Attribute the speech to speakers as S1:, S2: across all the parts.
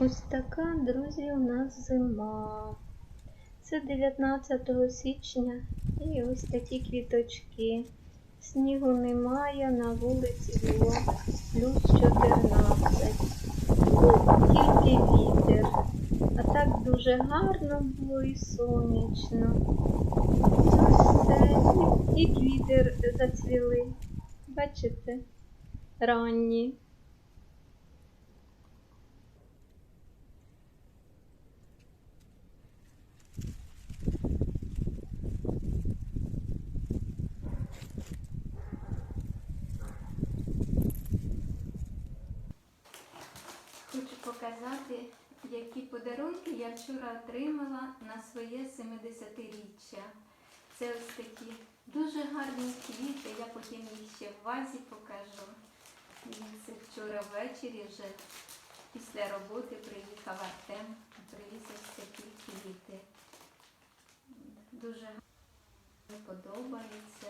S1: Ось така, друзі, у нас зима. Це 19 січня і ось такі квіточки. Снігу немає, на вулиці було плюс 14. Ну, тільки вітер. А так дуже гарно було і сонячно. І, квіти зацвіли. Бачите? Ранні. Хочу показати, які подарунки я вчора отримала на своє 70-річчя. Це ось такі дуже гарні квіти, я потім їх ще в вазі покажу. Дивіться, вчора ввечері вже після роботи приїхав Артем привіз ось такі квіти. Дуже мені подобається.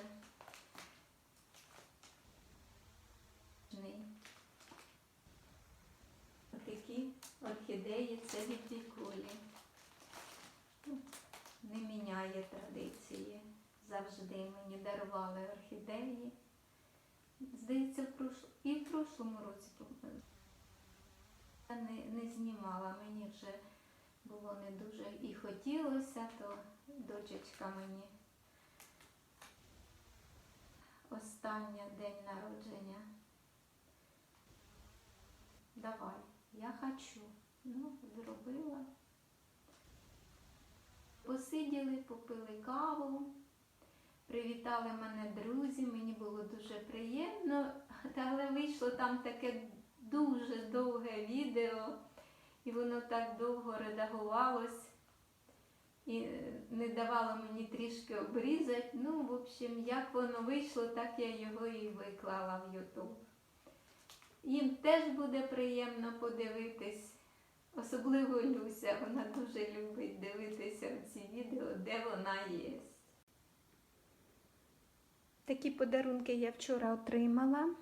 S1: Такі орхідеї це від Не міняє традиції. Завжди мені дарували орхідеї. Здається, і в прошлому році я не, не знімала. Мені вже було не дуже і хотілося, то дочечка мені останній день народження. Давай, я хочу. Ну, зробила. Посиділи, попили каву, привітали мене друзі, мені було дуже приємно, але вийшло там таке дуже довге відео, і воно так довго редагувалось і е, не давало мені трішки обрізати. Ну, в общем, як воно вийшло, так я його і виклала в YouTube. Їм теж буде приємно подивитись. Особливо Люся, вона дуже любить дивитися ці відео, де вона є. Такі подарунки я вчора отримала.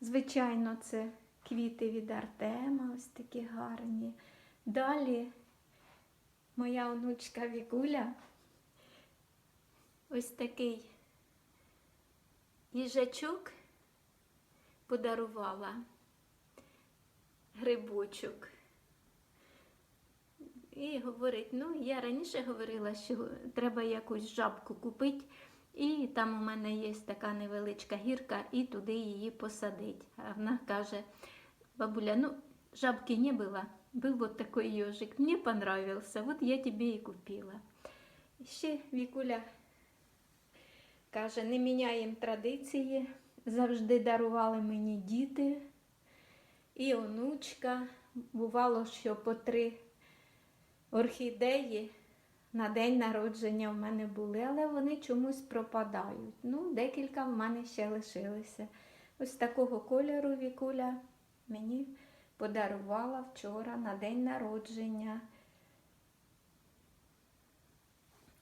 S1: Звичайно, це квіти від Артема, ось такі гарні. Далі моя онучка Вікуля. Ось такий їжачок подарувала грибочок. І говорить, ну, я раніше говорила, що треба якусь жабку купити, і там у мене є така невеличка гірка, і туди її посадить. А вона каже, бабуля, ну, жабки не было, был вот такой ежик, мне понравился, вот я тебе и купила. І ще Вікуля каже, не міняємо традиції, завжди дарували мені діти і онучка. Бувало, що по три орхідеї на день народження в мене були, але вони чомусь пропадають. Ну, декілька в мене ще лишилися. Ось такого кольору Вікуля мені подарувала вчора на день народження.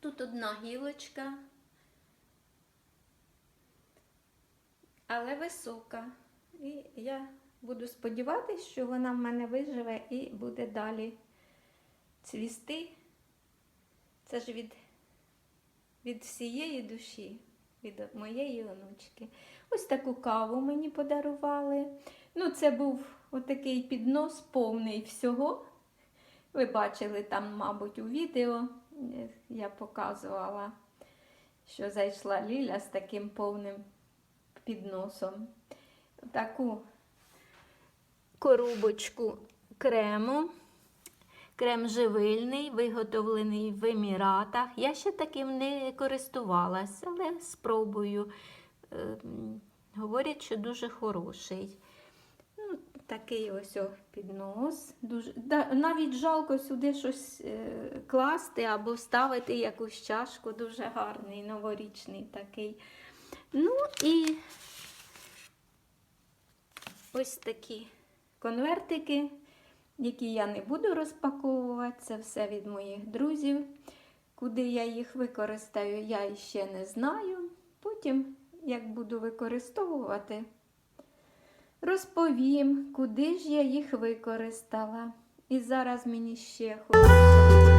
S1: Тут одна гілочка, але висока. І я буду сподіватися, що вона в мене виживе і буде далі цвісти. Це ж від, від всієї душі, від моєї онучки. Ось таку каву мені подарували. Ну, це був отакий піднос повний всього. Ви бачили там, мабуть, у відео е, я показувала, що зайшла Ліля з таким повним підносом. Таку коробочку крему. Крем живильний, виготовлений в Еміратах. Я ще таким не користувалася, але спробую. Е, Говорять, що дуже хороший. Ну, такий ось піднос. Дуже, навіть жалко сюди щось е, класти або ставити якусь чашку. Дуже гарний, новорічний такий. Ну і ось такі конвертики, які я не буду розпаковувати. Це все від моїх друзів. Куди я їх використаю, я ще не знаю. Потім, як буду використовувати, розповім, куди ж я їх використала. І зараз мені ще хочеться